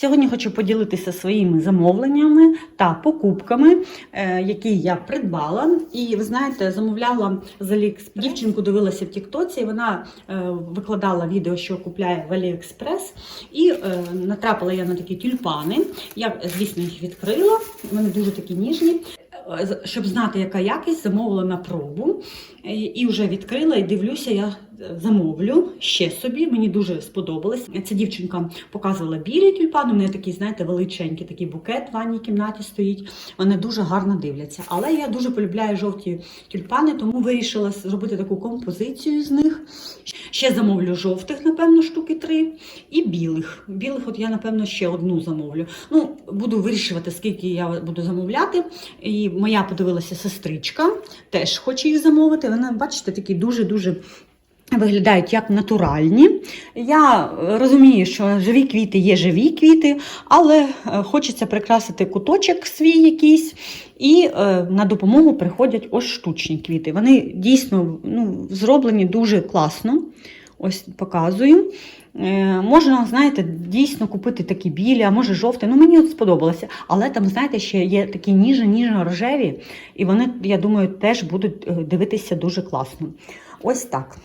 Сьогодні хочу поділитися своїми замовленнями та покупками, е, які я придбала. І ви знаєте, замовляла з Аліекспрес. Дівчинку дивилася в Тіктоці, вона е, викладала відео, що купляє в Аліекспрес. І е, натрапила я на такі тюльпани. Я, звісно, їх відкрила. Вони дуже такі ніжні. Щоб знати, яка якість, замовила на пробу і вже відкрила і дивлюся, я замовлю ще собі. Мені дуже сподобалось. Ця дівчинка показувала білі тюльпани. У неї такі, знаєте, величенький такий букет в ванній кімнаті стоїть. Вони дуже гарно дивляться. Але я дуже полюбляю жовті тюльпани, тому вирішила зробити таку композицію з них. Ще замовлю жовтих, напевно, штуки три, і білих. Білих, от я, напевно, ще одну замовлю. Ну, буду вирішувати, скільки я буду замовляти. І моя подивилася сестричка, теж хоче їх замовити. Вони, бачите, такі дуже-дуже. Виглядають як натуральні. Я розумію, що живі квіти є живі квіти, але е, хочеться прикрасити куточок свій якийсь, і е, на допомогу приходять ось штучні квіти. Вони дійсно ну, зроблені дуже класно. Ось показую. Е, можна, знаєте, дійсно купити такі білі, а може жовті. Ну, мені от сподобалося. Але там, знаєте, ще є такі ніжно-ніжно рожеві, і вони, я думаю, теж будуть е, дивитися дуже класно. Ось так.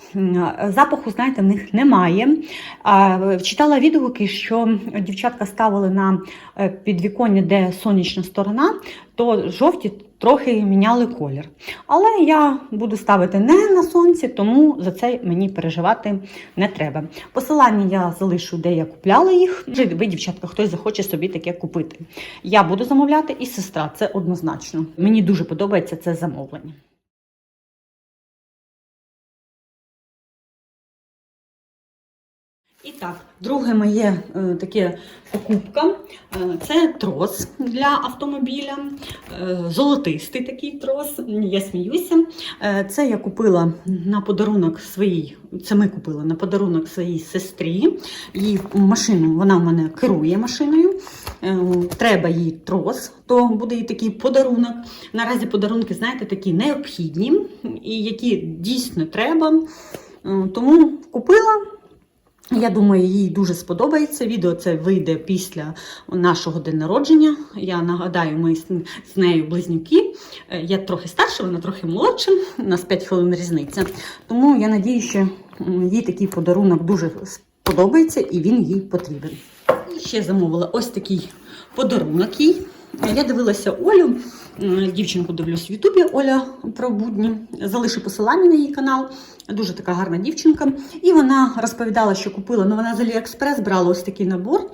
Запаху, знаєте, в них немає. Читала відгуки, що дівчатка ставили на е, підвіконня, де сонячна сторона, то жовті трохи міняли колір. Але я буду ставити не на сонці, тому за це мені переживати не треба. Посилання я залишу, де я купляла їх. ви, дівчатка, хтось захоче собі таке купити. Я буду замовляти і сестра, це однозначно. Мені дуже подобається це замовлення. І так, друге моє е, таке покупка е, це трос для автомобіля, е, золотистий такий трос. Я сміюся. Е, це я купила на подарунок своїй. Це ми купили на подарунок своїй сестрі. Її машину вона в мене керує машиною. Е, треба їй трос, то буде їй такий подарунок. Наразі подарунки, знаєте, такі необхідні і які дійсно треба. Е, Тому купила. Я думаю, їй дуже сподобається. Відео це вийде після нашого дня народження. Я нагадаю, ми з з нею близнюки. Е, Я трохи старша, вона трохи молодша, у нас 5 хвилин різниця. Тому я надію, що їй такий подарунок дуже сподобається і він їй потрібен. І ще замовила ось такий подарунок їй. Я дивилася Олю, дівчинку дивлюсь в Ютубі Оля про будні. Залишу посилання на її канал. Дуже така гарна дівчинка. І вона розповідала, що купила. Ну, вона з Аліекспрес брала ось такий набор.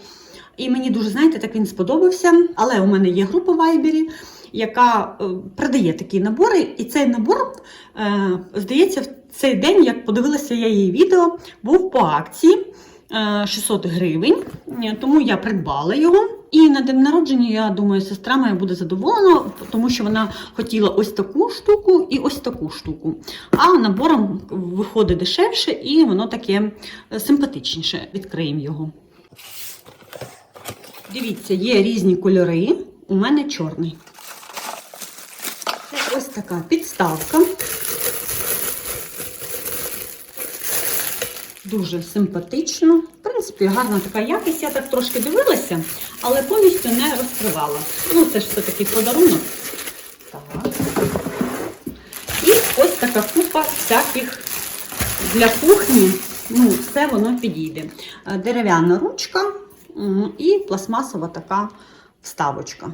І мені дуже, знаєте, так він сподобався. Але у мене є група в Вайбері, яка е, продає такі набори. І цей набор, е, здається, в цей день, як подивилася я її відео, був по акції е, 600 гривень. Е, Тому я придбала його. І на день народження, я думаю, сестра моя буде задоволена, тому що вона хотіла ось таку штуку і ось таку штуку. А набором виходить дешевше і воно таке е, симпатичніше. Відкриємо його. Дивіться, є різні кольори. У мене чорний. Ось така підставка. Дуже симпатично. В принципі, гарна така якість. Я так трошки дивилася, але повністю не розкривала. Ну, це ж все-таки подарунок. Так. І ось така купа всяких для кухні. Ну, все воно підійде. Дерев'яна ручка і пластмасова така вставочка.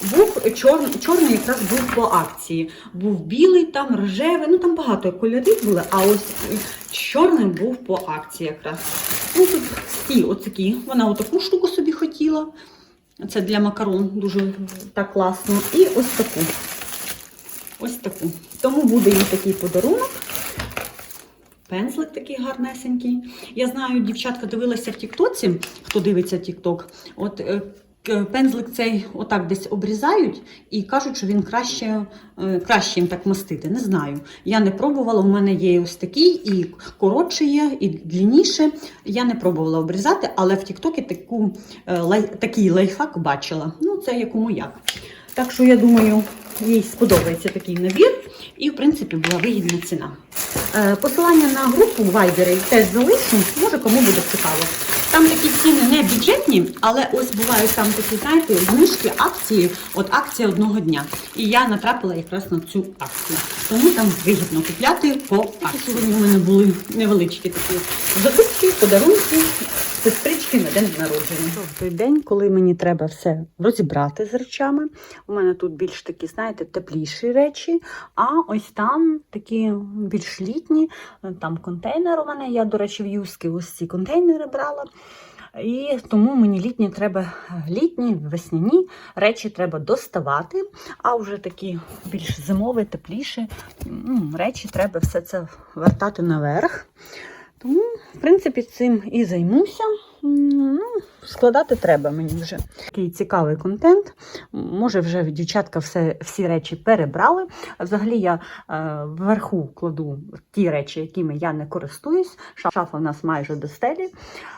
Був чорний, чорний якраз був по акції. Був білий, там рожевий, ну там багато кольорів були, а ось чорний був по акції якраз. Ну тут всі оцякі. Вона отаку штуку собі хотіла. Це для макарон дуже так класно. І ось таку. Ось таку. Тому буде їй такий подарунок. Пензлик такий гарнесенький. Я знаю, дівчатка дивилася в Тіктоці, хто дивиться Тікток. От е, пензлик цей отак десь обрізають і кажуть, що він краще, е, краще їм так мастити. Не знаю. Я не пробувала. У мене є ось такий, і коротше є, і длинніше. Я не пробувала обрізати, але в Тіктокі таку, е, такий лайфхак бачила. Ну, це якому як. Так що я думаю, їй сподобається такий набір, і в принципі була вигідна ціна. Е, Посилання на групу в Viber теж залишу, може кому буде цікаво. Там такі ціни не бюджетні, але ось бувають там такі, знаєте, знижки, акції, от акція одного дня. І я натрапила якраз на цю акцію. Тому там вигідно купляти по акції. Сьогодні у мене були невеличкі такі закупки, подарунки, сестрички на день народження. В той день, коли мені треба все розібрати з речами. У мене тут більш такі, знаєте, тепліші речі, а ось там такі більш літні, там контейнер у мене. Я, до речі, в юзки ось ці контейнери брала. І тому мені літні треба літні, весняні речі треба доставати, а вже такі більш зимові, тепліші речі треба все це вертати наверх. Тому, в принципі, цим і займуся. Ну, складати треба мені вже. Такий цікавий контент. Може, вже дівчатка все, всі речі перебрали. Взагалі я е, вверху кладу ті речі, якими я не користуюсь. Ша- Шафа у нас майже до стелі.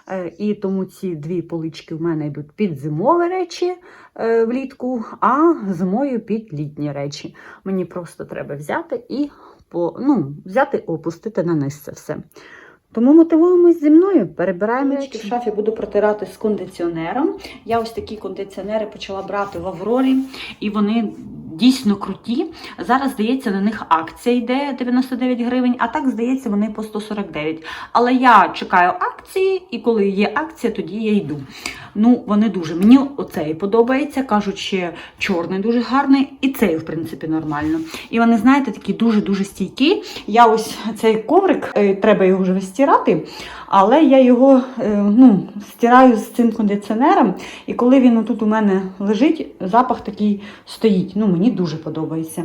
Е, і тому ці дві полички в мене йдуть під зимові речі е, влітку, а зимою під літні речі. Мені просто треба взяти і по, ну, взяти, опустити на низ це все. Тому мотивуємось зі мною, перебираємо речі. В шафі буду протирати з кондиціонером. Я ось такі кондиціонери почала брати в Аврорі, і вони дійсно круті. Зараз, здається, на них акція йде 99 гривень, а так, здається, вони по 149. Але я чекаю акції, і коли є акція, тоді я йду. Ну, вони дуже. Мені оцей подобається. Кажуть, ще чорний дуже гарний, і цей, в принципі, нормально. І вони, знаєте, такі дуже-дуже стійкі. Я ось цей коврик, е, треба його вже стирати, але я його е, ну, стираю з цим кондиціонером. І коли він тут у мене лежить, запах такий стоїть. Ну, мені дуже подобається.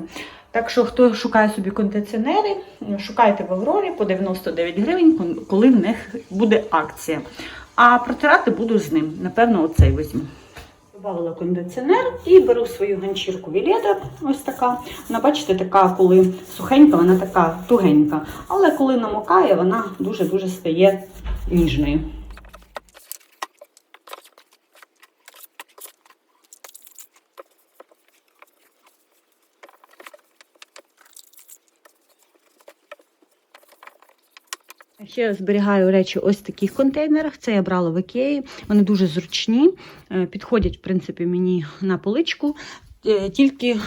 Так що, хто шукає собі кондиціонери, шукайте в Аврорі по 99 гривень, коли в них буде акція. А протирати буду з ним. Напевно, оцей візьму. Добавила кондиціонер і беру свою ганчірку Віледа. Ось така. Вона, бачите, така, коли сухенька, вона така тугенька. Але коли намокає, вона дуже-дуже стає ніжною. Ще зберігаю речі ось в таких контейнерах. Це я брала в Ікеї. Вони дуже зручні, е, підходять, в принципі, мені на поличку. Е, Тільки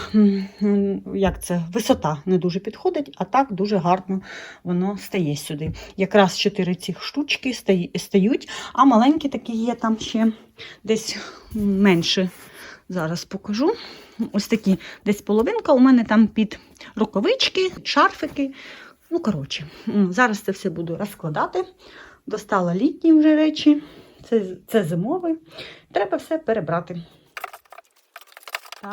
як це, висота не дуже підходить, а так дуже гарно воно стає сюди. Якраз чотири ці штучки стають, а маленькі такі є там ще десь менше. Зараз покажу. Ось такі десь половинка. У мене там під рукавички, шарфики. Ну, коротше, зараз це все буду розкладати. Достала літні вже речі, це, це зимовий. Треба все перебрати.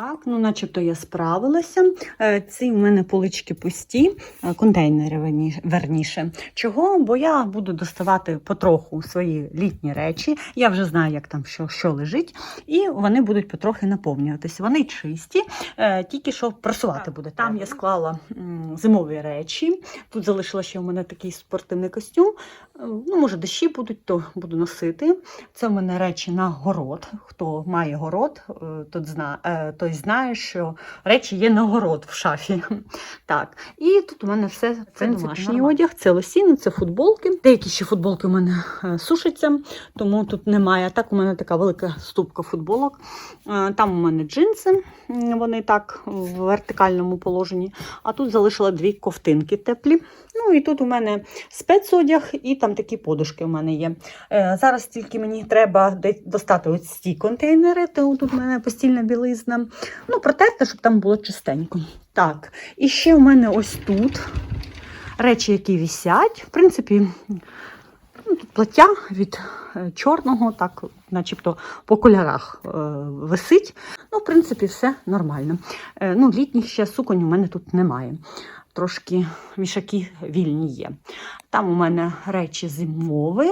Так, ну начебто я справилася. Е, Ці в мене полички пусті, е, контейнери верніше. Чого? Бо я буду доставати потроху свої літні речі. Я вже знаю, як там що, що лежить, і вони будуть потрохи наповнюватися. Вони чисті, е, тільки що просувати буде. Там я склала зимові речі. Тут залишила ще у мене такий спортивний костюм. Ну, може, дощі будуть, то буду носити. Це в мене речі на город. Хто має город, тот зна, той знає, що речі є на город в шафі. Так. І тут у мене все це домашній одяг, це лосіни, це футболки. Деякі ще футболки у мене е, сушаться, тому тут немає. Так у мене така велика ступка футболок. Е, Там у мене джинси, вони так в вертикальному положенні. А тут залишила дві ковтинки теплі. Ну і тут у мене спецодяг, і там такі подушки у мене є. Е, зараз тільки мені треба достати ось ці контейнери, то тут у мене постільна білизна. Ну, протерти, щоб там було чистенько. Так, і ще у мене ось тут речі, які висять. В принципі, ну, тут плаття від е, чорного, так, начебто по кольорах е, висить. Ну, в принципі, все нормально. Е, ну, літніх ще суконь у мене тут немає. Трошки вішаки вільні є. Там у мене речі зимові.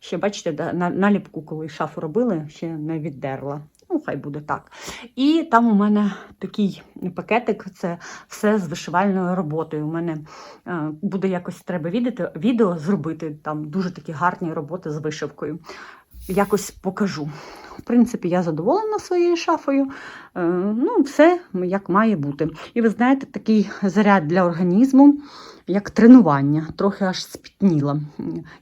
Ще, бачите, на- наліпку, коли шафу робили, ще не віддерла. Ну, хай буде так. І там у мене такий пакетик, це все з вишивальною роботою. У мене е, буде якось треба відео, відео зробити. Там дуже такі гарні роботи з вишивкою. якось покажу. В принципі, я задоволена своєю шафою. Е, Ну, все як має бути. І ви знаєте, такий заряд для організму, як тренування. Трохи аж спітніла,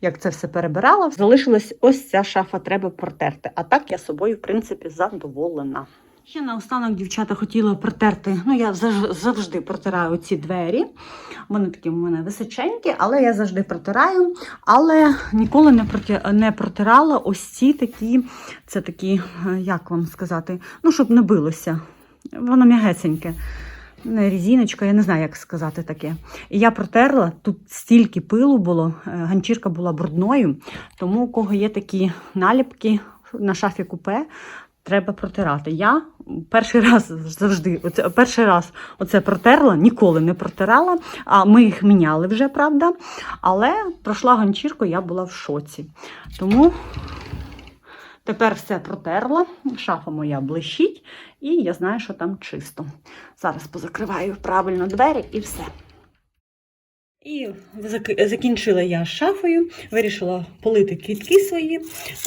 як це все перебирала. Залишилась ось ця шафа, треба протерти. А так я собою, в принципі, задоволена. Ще наостанок, дівчата, хотіла протерти. Ну, я завжди протираю ці двері. Вони такі в мене височенькі, але я завжди протираю. Але ніколи не, протирала ось ці такі, це такі, е, як вам сказати, ну, щоб не билося. Воно м'ягесеньке. Не резиночка, я не знаю, як сказати таке. І я протерла, тут стільки пилу було, е, ганчірка була брудною, тому у кого є такі наліпки на шафі купе, треба протирати. Я перший раз завжди, оце, перший раз оце протерла, ніколи не протирала. А ми їх міняли вже, правда. Але пройшла ганчірку, я була в шоці. Тому тепер все протерла, шафа моя блищить, і я знаю, що там чисто. Зараз позакриваю правильно двері і все. І закінчила я шафою, вирішила полити квітки свої.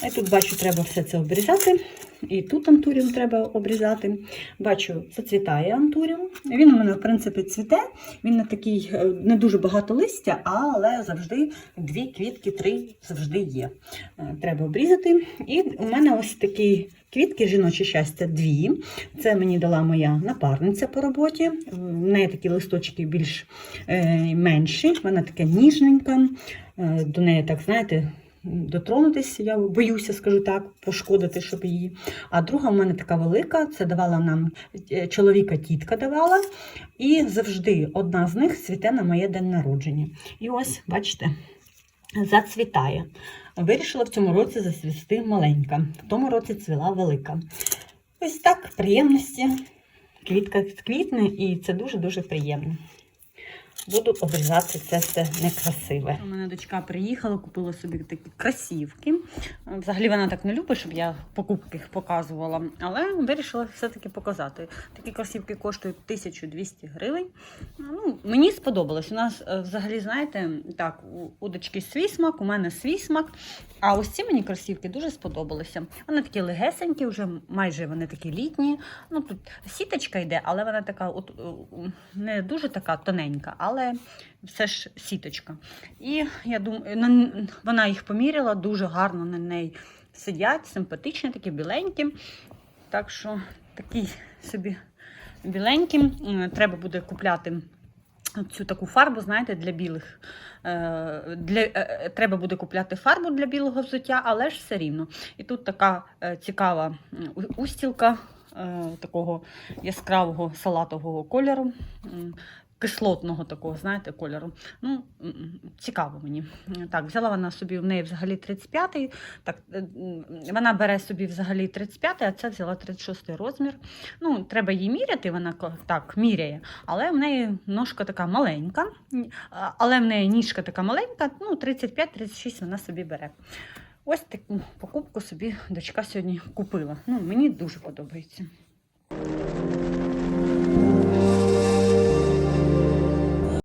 А тут бачу, треба все це обрізати. І тут антуріум треба обрізати. Бачу, зацвітає антуріум. Він у мене, в принципі, цвіте. Він не такий, е, не дуже багато листя, але завжди дві квітки, три завжди є. Е, Треба обрізати. І у мене ось такі квітки жіноче щастя, дві. Це мені дала моя напарниця по роботі. В неї такі листочки більш е, менші, вона така ніжненька. До неї, так, знаєте, дотронутися, я боюся, скажу так, пошкодити, щоб її. А друга в мене така велика, це давала нам е, чоловіка тітка давала. І завжди одна з них цвіте на моє день народження. І ось, бачите, зацвітає. Вирішила в цьому році засвісти маленька, в тому році цвіла велика. Ось так, приємності. Квітка квітне, і це дуже-дуже приємно. Буду обрізати це все некрасиве. У мене дочка приїхала, купила собі такі красівки. Взагалі вона так не любить, щоб я покупки показувала, але вирішила все-таки показати. Такі красівки коштують 1200 гривень. Ну, мені сподобалось. У нас е, взагалі, знаєте, так, у- дочки свій смак, у мене свій смак. А ось ці мені кросівки дуже сподобалися. Вони такі легесенькі, вже майже вони такі літні. Ну тут сіточка йде, але вона така, от е, не дуже така тоненька, але все ж сіточка. І я думаю, вона їх поміряла, дуже гарно на неї сидять, симпатичні, такі біленькі. Так що такі собі біленькі. Треба буде купляти цю таку фарбу, знаєте, для білих. Е, Для, е, е, треба буде купляти фарбу для білого взуття, але ж все рівно. І тут така цікава устілка такого яскравого салатового кольору. Кислотного такого, знаєте, кольору. Ну, цікаво мені. Так, взяла вона собі в неї взагалі 35-й. Так, е, вона бере собі взагалі 35-й, а це взяла 36-й розмір. Ну, треба її міряти, вона так міряє, але в неї ножка така маленька, але в неї ніжка така маленька, ну 35-36 вона собі бере. Ось таку покупку собі дочка сьогодні купила. Ну, мені дуже подобається.